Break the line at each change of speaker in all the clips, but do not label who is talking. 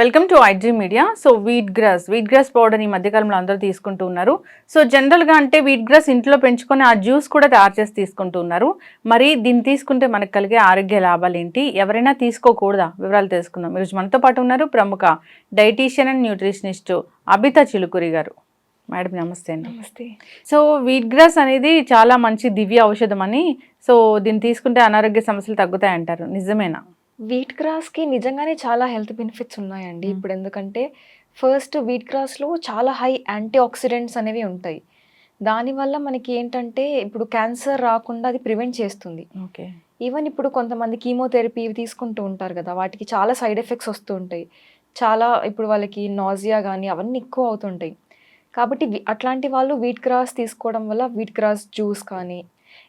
Welcome to IG media so wheat grass wheat grass powder ఈ మధ్యకాలంలో అందరూ తీసుకుంటూ ఉన్నారు. సో జనరల్గా అంటే వీట్ గ్రాస్ ఇంట్లో పెంచుకొని ఆ జ్యూస్ కూడా తయారు చేసి తీసుకుంటూ ఉన్నారు. మరి దీన్ని తీసుకుంటే మనకు కలిగే ఆరోగ్య లాభాలు ఏంటి? ఎవరైనా తీసుకోకూడదా? వివరాలు తెలుసుకుందాం. ఈరోజు మనతో పాటు ఉన్నారు ప్రముఖ dietician and nutritionist Abitha Chilukuri garu. Madam నమస్తే అండి.
నమస్తే.
సో వీట్ గ్రాస్ అనేది చాలా మంచి దివ్య ఔషధం అని. సో దీన్ని తీసుకుంటే అనారోగ్య సమస్యలు తగ్గుతాయి అంటారు నిజమేనా?
వీట్ గ్రాస్కి నిజంగానే చాలా హెల్త్ బెనిఫిట్స్ ఉన్నాయండి. ఇప్పుడు ఎందుకంటే ఫస్ట్ వీట్ గ్రాస్లో చాలా హై యాంటీ ఆక్సిడెంట్స్ అనేవి ఉంటాయి. దానివల్ల మనకి ఏంటంటే ఇప్పుడు క్యాన్సర్ రాకుండా అది ప్రివెంట్ చేస్తుంది.
ఓకే.
ఈవెన్ ఇప్పుడు కొంతమంది కీమోథెరపీ తీసుకుంటూ ఉంటారు కదా వాటికి చాలా సైడ్ ఎఫెక్ట్స్ వస్తూ ఉంటాయి. చాలా ఇప్పుడు వాళ్ళకి నాజియా కానీ అవన్నీ ఎక్కువ అవుతుంటాయి. కాబట్టి అట్లాంటి వాళ్ళు వీట్ గ్రాస్ తీసుకోవడం వల్ల వీట్ గ్రాస్ జ్యూస్ కానీ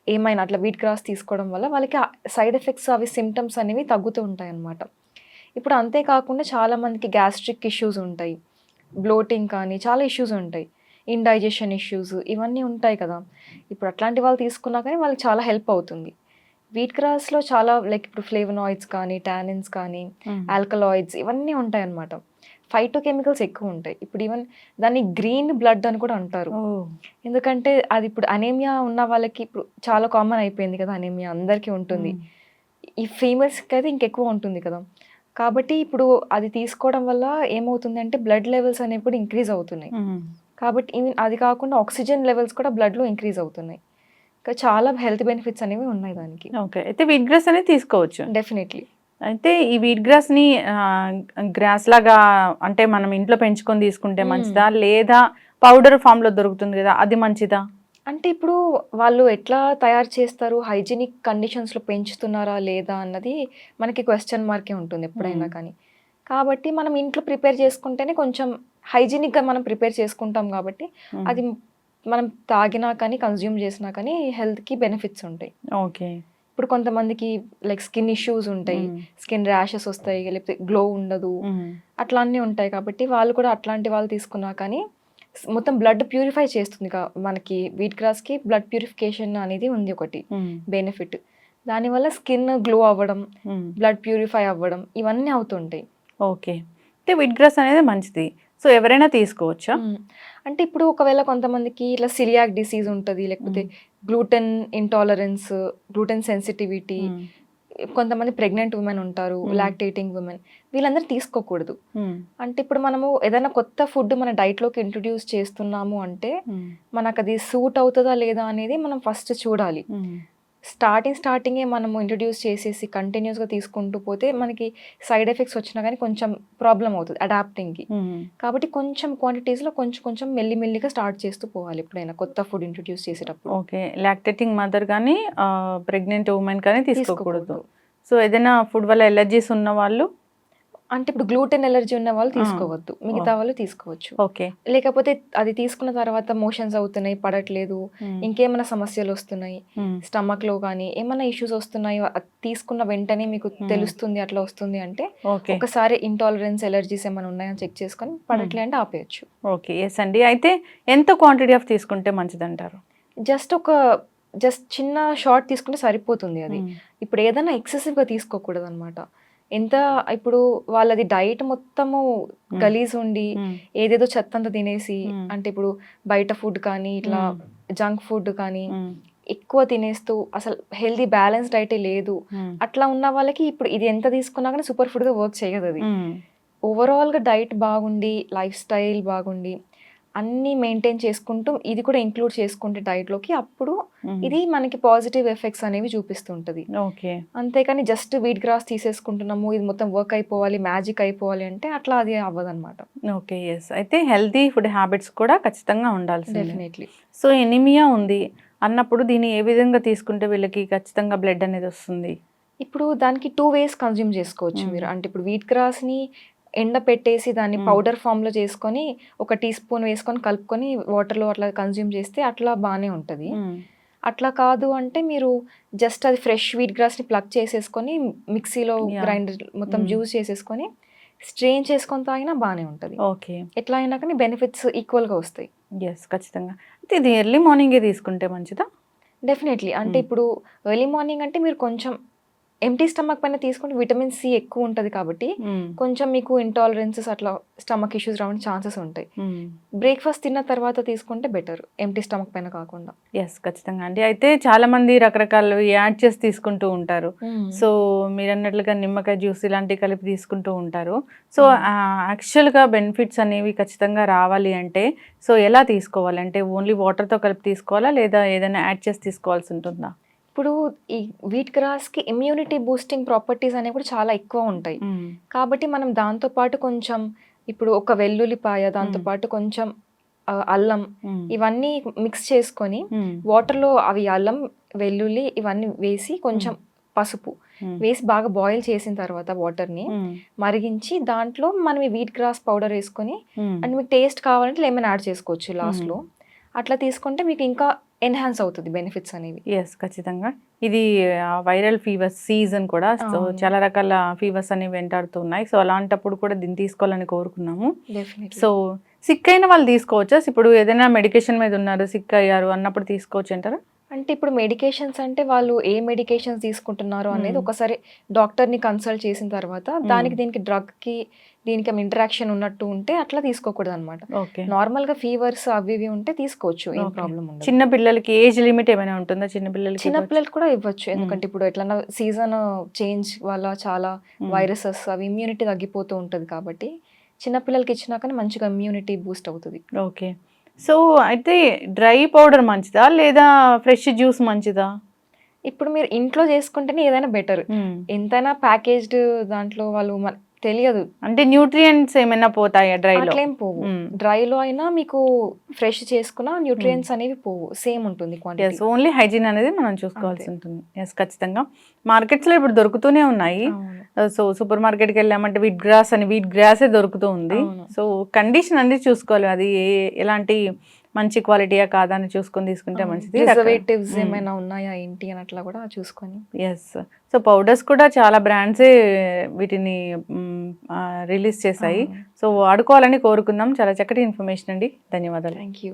ఏమైనా అట్లా వీట్ గ్రాస్ తీసుకోవడం వల్ల వాళ్ళకి సైడ్ ఎఫెక్ట్స్ అవి సిమ్టమ్స్ అనేవి తగ్గుతూ ఉంటాయి అన్నమాట ఇప్పుడు అంతేకాకుండా చాలా మందికి గ్యాస్ట్రిక్ ఇష్యూస్ ఉంటాయి. బ్లోటింగ్ కానీ చాలా ఇష్యూస్ ఉంటాయి. ఇండైజెషన్ ఇష్యూస్ ఇవన్నీ ఉంటాయి కదా. ఇప్పుడు అట్లాంటి వాళ్ళు తీసుకున్నా కానీ వాళ్ళకి చాలా హెల్ప్ అవుతుంది. వీట్ గ్రాస్లో చాలా లైక్ ఇప్పుడు ఫ్లేవనాయిడ్స్ కానీ టానిన్స్ కానీ ఆల్కలాయిడ్స్ ఇవన్నీ ఉంటాయి అన్నమాట ఫైటో కెమికల్స్ ఎక్కువ ఉంటాయి ఇప్పుడు ఈవెన్ దాన్ని గ్రీన్ బ్లడ్ అని కూడా అంటారు. ఎందుకంటే అది ఇప్పుడు అనేమియా ఉన్న వాళ్ళకి ఇప్పుడు చాలా కామన్ అయిపోయింది కదా అనేమియా అందరికీ ఉంటుంది. ఈ ఫీమేల్స్కి అయితే ఇంకెక్కువ ఉంటుంది కదా. కాబట్టి ఇప్పుడు అది తీసుకోవడం వల్ల ఏమవుతుంది అంటే బ్లడ్ లెవెల్స్ అనేవి కూడా ఇంక్రీజ్ అవుతున్నాయి. కాబట్టి ఈవెన్ అది కాకుండా ఆక్సిజన్ లెవెల్స్ కూడా బ్లడ్లో ఇంక్రీజ్ అవుతున్నాయి. ఇంకా చాలా హెల్త్ బెనిఫిట్స్ అనేవి ఉన్నాయి దానికి.
ఓకే. అయితే వీట్ గ్రాస్ అనేది తీసుకోవచ్చు.
డెఫినెట్లీ
అయితే ఈ వీట్ గ్రాస్ని గ్రాస్ లాగా అంటే మనం ఇంట్లో పెంచుకొని తీసుకుంటే. మంచిదా లేదా పౌడర్ ఫామ్లో దొరుకుతుంది కదా అది మంచిదా
అంటే ఇప్పుడు వాళ్ళు ఎట్లా తయారు చేస్తారు హైజీనిక్ కండిషన్స్లో పెంచుతున్నారా లేదా అన్నది మనకి క్వశ్చన్ మార్కే ఉంటుంది ఎప్పుడైనా. కానీ కాబట్టి మనం ఇంట్లో ప్రిపేర్ చేసుకుంటేనే కొంచెం హైజీనిక్గా మనం ప్రిపేర్ చేసుకుంటాం కాబట్టి. అది మనం తాగినా కానీ కన్జ్యూమ్ చేసినా కానీ హెల్త్కి బెనిఫిట్స్ ఉంటాయి
ఓకే
ఇప్పుడు కొంతమందికి లైక్ స్కిన్ ఇష్యూస్ ఉంటాయి. స్కిన్ ర్యాషెస్ వస్తాయి లేకపోతే గ్లో ఉండదు. అట్లా అన్నీ ఉంటాయి కాబట్టి వాళ్ళు కూడా అట్లాంటి వాళ్ళు తీసుకున్నా కానీ మొత్తం బ్లడ్ ప్యూరిఫై చేస్తుంది మనకి వీట్ గ్రాస్కి బ్లడ్ ప్యూరిఫికేషన్ అనేది ఉంది ఒకటి. బెనిఫిట్ దానివల్ల స్కిన్ గ్లో అవ్వడం. బ్లడ్ ప్యూరిఫై అవ్వడం ఇవన్నీ అవుతుంటాయి
ఓకే అయితే వీట్ గ్రాస్ అనేది మంచిది సో ఎవరైనా తీసుకోవచ్చా.
అంటే ఇప్పుడు ఒకవేళ కొంతమందికి ఇట్లా సిలియాక్ డిసీజ్ ఉంటుంది లేకపోతే గ్లూటెన్ ఇంటాలరెన్స్ గ్లూటెన్ సెన్సిటివిటీ. కొంతమంది ప్రెగ్నెంట్ ఉమెన్ ఉంటారు. లాక్టేటింగ్ ఉమెన్ వీళ్ళందరూ తీసుకోకూడదు. అంటే ఇప్పుడు మనము ఏదైనా కొత్త ఫుడ్ మన డైట్లోకి ఇంట్రొడ్యూస్ చేస్తున్నాము అంటే. మనకు అది సూట్ అవుతుందా లేదా అనేది మనం ఫస్ట్ చూడాలి. స్టార్టింగ్ స్టార్టింగే మనము ఇంట్రొడ్యూస్ చేసేసి కంటిన్యూస్గా తీసుకుంటూ పోతే మనకి సైడ్ ఎఫెక్ట్స్ వచ్చినా కానీ కొంచెం ప్రాబ్లం అవుతుంది అడాప్టింగ్కి. కాబట్టి కొంచెం క్వాంటిటీస్లో కొంచెం కొంచెం మెల్లి మెల్లిగా స్టార్ట్ చేస్తూ పోవాలి ఎప్పుడైనా కొత్త ఫుడ్ ఇంట్రొడ్యూస్ చేసేటప్పుడు.
ఓకే. లాక్టేటింగ్ మదర్ కానీ ప్రెగ్నెంట్ ఉమెన్ కానీ తీసుకోకూడదు.
తీసుకోకూడదు.
సో ఏదైనా ఫుడ్ వల్ల ఎలర్జీస్ ఉన్న వాళ్ళు
అంటే ఇప్పుడు గ్లూటెన్ ఎలర్జీ ఉన్న వాళ్ళు. తీసుకోవద్దు. మిగతా వాళ్ళు తీసుకోవచ్చు.
ఓకే.
లేకపోతే అది తీసుకున్న తర్వాత మోషన్స్ అవుతున్నాయి పడట్లేదు. ఇంకేమైనా సమస్యలు వస్తున్నాయి. స్టమక్లో కానీ ఏమైనా ఇష్యూస్ వస్తున్నాయి అది తీసుకున్న వెంటనే మీకు. తెలుస్తుంది అట్లా వస్తుంది అంటే ఒకసారి ఇంటాలరెన్స్ ఎలర్జీస్ ఏమైనా ఉన్నాయని చెక్ చేసుకొని పడట్లే అంటే ఆపేయచ్చు.
ఓకే. ఎస్ అండి. అయితే ఎంత క్వాంటిటీ ఆఫ్ తీసుకుంటే మంచిది అంటారు
జస్ట్ ఒక జస్ట్ చిన్న షార్ట్ తీసుకుంటే సరిపోతుంది అది. ఇప్పుడు ఏదైనా excessive గా తీసుకోకూడదు అనమాట ఎంత ఇప్పుడు వాళ్ళది డైట్ మొత్తము గలీజ్ ఉండి ఏదేదో చెత్త అంతా తినేసి. అంటే ఇప్పుడు బయట ఫుడ్ కానీ ఇట్లా జంక్ ఫుడ్ కానీ. ఎక్కువ తినేస్తూ అసలు హెల్దీ బ్యాలెన్స్ డైటే లేదు. అట్లా ఉన్న వాళ్ళకి ఇప్పుడు ఇది ఎంత తీసుకున్నా కానీ సూపర్ ఫుడ్గా వర్క్ చేయదు అది. ఓవరాల్గా డైట్ బాగుండి లైఫ్ స్టైల్ బాగుండి అన్నీ మెయింటైన్ చేసుకుంటూ ఇది కూడా ఇంక్లూడ్ చేసుకుంటే డైట్లోకి అప్పుడు. ఇది మనకి పాజిటివ్ ఎఫెక్ట్స్ అనేవి చూపిస్తుంటుంది.
ఓకే.
అంతేకాని జస్ట్ వీట్ గ్రాస్ తీసేసుకుంటున్నాము ఇది మొత్తం వర్క్ అయిపోవాలి మ్యాజిక్ అయిపోవాలి అంటే అట్లా అది అవ్వదన్నమాట.
ఓకే ఎస్ అయితే హెల్తీ ఫుడ్ హ్యాబిట్స్ కూడా ఖచ్చితంగా ఉండాల్సింది.
డెఫినెట్లీ
సో ఎనిమియా ఉంది అన్నప్పుడు దీన్ని ఏ విధంగా తీసుకుంటే వీళ్ళకి ఖచ్చితంగా బ్లడ్ అనేది వస్తుంది?
ఇప్పుడు దానికి టూ వేస్ కన్జ్యూమ్ చేసుకోవచ్చు. మీరు. అంటే ఇప్పుడు వీట్ గ్రాస్ని ఎండ పెట్టేసి దాన్ని. పౌడర్ ఫామ్లో చేసుకొని ఒక టీ స్పూన్ వేసుకొని కలుపుకొని వాటర్లో అట్లా కన్జ్యూమ్ చేస్తే అట్లా బాగానే ఉంటుంది. అట్లా కాదు అంటే మీరు జస్ట్ అది ఫ్రెష్ వీట్ గ్రాస్ని ప్లగ్ చేసేసుకొని మిక్సీలో. గ్రైండర్ మొత్తం. జ్యూస్ చేసేసుకొని స్ట్రెయిన్ చేసుకొని తాగినా బాగానే ఉంటుంది
ఓకే
ఎట్లా అయినా కానీ బెనిఫిట్స్ ఈక్వల్గా వస్తాయి
ఎస్ ఖచ్చితంగా అయితే ఇది ఎర్లీ మార్నింగే తీసుకుంటే మంచిదా
డెఫినెట్లీ అంటే. ఇప్పుడు ఎర్లీ మార్నింగ్ అంటే మీరు కొంచెం ఎంటీ స్టమక్ పైన తీసుకుంటే విటమిన్ సి ఎక్కువ ఉంటుంది కాబట్టి
మ్మ్.
కొంచెం మీకు ఇంటాలరెన్సెస్ అట్లా స్టమక్ ఇష్యూస్ రావడానికి ఛాన్సెస్ ఉంటాయి. బ్రేక్ఫాస్ట్ తిన్న తర్వాత తీసుకుంటే బెటర్ ఎంటీ స్టమక్ పైన కాకుండా.
ఎస్ ఖచ్చితంగా. అండి అయితే చాలా మంది రకరకాల యాడ్ చేసి తీసుకుంటూ ఉంటారు. సో మీరు అన్నట్లుగా నిమ్మకాయ జ్యూస్ ఇలాంటివి కలిపి తీసుకుంటూ ఉంటారు. సో యాక్చువల్గా బెనిఫిట్స్ అనేవి ఖచ్చితంగా రావాలి అంటే సో ఎలా తీసుకోవాలి? అంటే ఓన్లీ వాటర్తో కలిపి తీసుకోవాలా లేదా ఏదైనా యాడ్ చేసి తీసుకోవాల్సి ఉంటుందా?
ఇప్పుడు ఈ వీట్ గ్రాస్కి ఇమ్యూనిటీ బూస్టింగ్ ప్రాపర్టీస్ అనేవి కూడా చాలా ఎక్కువ ఉంటాయి కాబట్టి మనం దాంతో పాటు కొంచెం ఇప్పుడు ఒక వెల్లుల్లిపాయ దాంతో. పాటు కొంచెం అల్లం. ఇవన్నీ మిక్స్ చేసుకొని
మ్మ్.
వాటర్లో అవి అల్లం వెల్లుల్లి ఇవన్నీ వేసి కొంచెం పసుపు. వేసి బాగా బాయిల్ చేసిన తర్వాత వాటర్ని
మ్మ్.
మరిగించి దాంట్లో మనం ఈ వీట్ గ్రాస్ పౌడర్ వేసుకొని. అండ్ మీకు టేస్ట్ కావాలంటే లెమన్ యాడ్ చేసుకోవచ్చు లాస్ట్లో అట్లా తీసుకుంటే మీకు ఇంకా ఎన్హాన్స్ అవుతుంది బెనిఫిట్స్ అనేవి.
ఎస్ ఖచ్చితంగా. ఇది వైరల్ ఫీవర్స్ సీజన్ కూడా సో. చాలా రకాల ఫీవర్స్ అనేవి వెంటాడుతున్నాయి సో అలాంటప్పుడు కూడా దీన్ని తీసుకోవాలని కోరుకున్నాము. సో సిక్ అయిన వాళ్ళు తీసుకోవచ్చా? ఇప్పుడు ఏదైనా మెడికేషన్ మీద ఉన్నారు సిక్ అయ్యారు అన్నప్పుడు తీసుకోవచ్చు అంటారా
అంటే ఇప్పుడు మెడికేషన్స్ అంటే వాళ్ళు ఏ మెడికేషన్స్ తీసుకుంటున్నారు అనేది
మ్మ్.
ఒకసారి డాక్టర్ని కన్సల్ట్ చేసిన తర్వాత దానికి దీనికి డ్రగ్కి దీనికి ఇంటరాక్షన్ ఉన్నట్టు ఉంటే అట్లా తీసుకోకూడదు అనమాట
ఓకే
నార్మల్గా ఫీవర్స్ అవి ఇవి ఉంటే తీసుకోవచ్చు ఏం. ప్రాబ్లం ఉండదు.
చిన్న పిల్లలకి ఏజ్ లిమిట్ ఏమైనా ఉంటుందా? చిన్న పిల్లలకి
చిన్న
ఇవ్వచ్చా?
పిల్లలు కూడా ఇవ్వచ్చు. ఎందుకంటే ఇప్పుడు ఎట్లన్నా సీజన్ చేంజ్ వల్ల చాలా. వైరసెస్ అవి ఇమ్యూనిటీ తగ్గిపోతూ ఉంటుంది కాబట్టి చిన్న పిల్లలకి ఇచ్చినాకనే మంచిగా ఇమ్యూనిటీ బూస్ట్ అవుతుంది.
ఓకే సో అయితే డ్రై పౌడర్ మంచిదా? లేదా ఫ్రెష్ జ్యూస్ మంచిదా?
ఇప్పుడు మీరు ఇంట్లో చేసుకుంటేనే ఏదైనా బెటర్. ఎంతైనా ప్యాకేజ్డ్ దాంట్లో వాళ్ళు తెలియదు.
అంటే న్యూట్రియంట్స్ ఏమైనా పోతాయా డ్రైలో?
అట్లేం పోవు. డ్రైలో అయినా మీకు ఫ్రెష్ చేసుకున్న న్యూట్రియంట్స్ అనేవి పోవు. సేమ్ ఉంటుంది క్వాంటిటీ
ఓన్లీ హైజీన్ అనేది మనం చూసుకోవాల్సి. ఉంటుంది. ఎస్ ఖచ్చితంగా. మార్కెట్స్లో ఇప్పుడు దొరుకుతూనే ఉన్నాయి. సో సూపర్ మార్కెట్కి వెళ్ళామంటే వీట్ గ్రాస్ అని వీట్ గ్రాసే దొరుకుతూ ఉంది. సో కండిషన్ అనేది చూసుకోవాలి. అది ఎలాంటి మంచి క్వాలిటీయా కాదా అని చూసుకొని తీసుకుంటే మంచిది.
ప్రిజర్వేటివ్స్. ఏమైనా ఉన్నాయా ఏంటి అని అట్లా కూడా చూసుకొని.
ఎస్ సో పౌడర్స్ కూడా చాలా బ్రాండ్సే వీటిని రిలీజ్ చేశాయి. సో వాడుకోవాలని కోరుకుందాం. చాలా చక్కటి ఇన్ఫర్మేషన్ అండి. ధన్యవాదాలు.
Thank you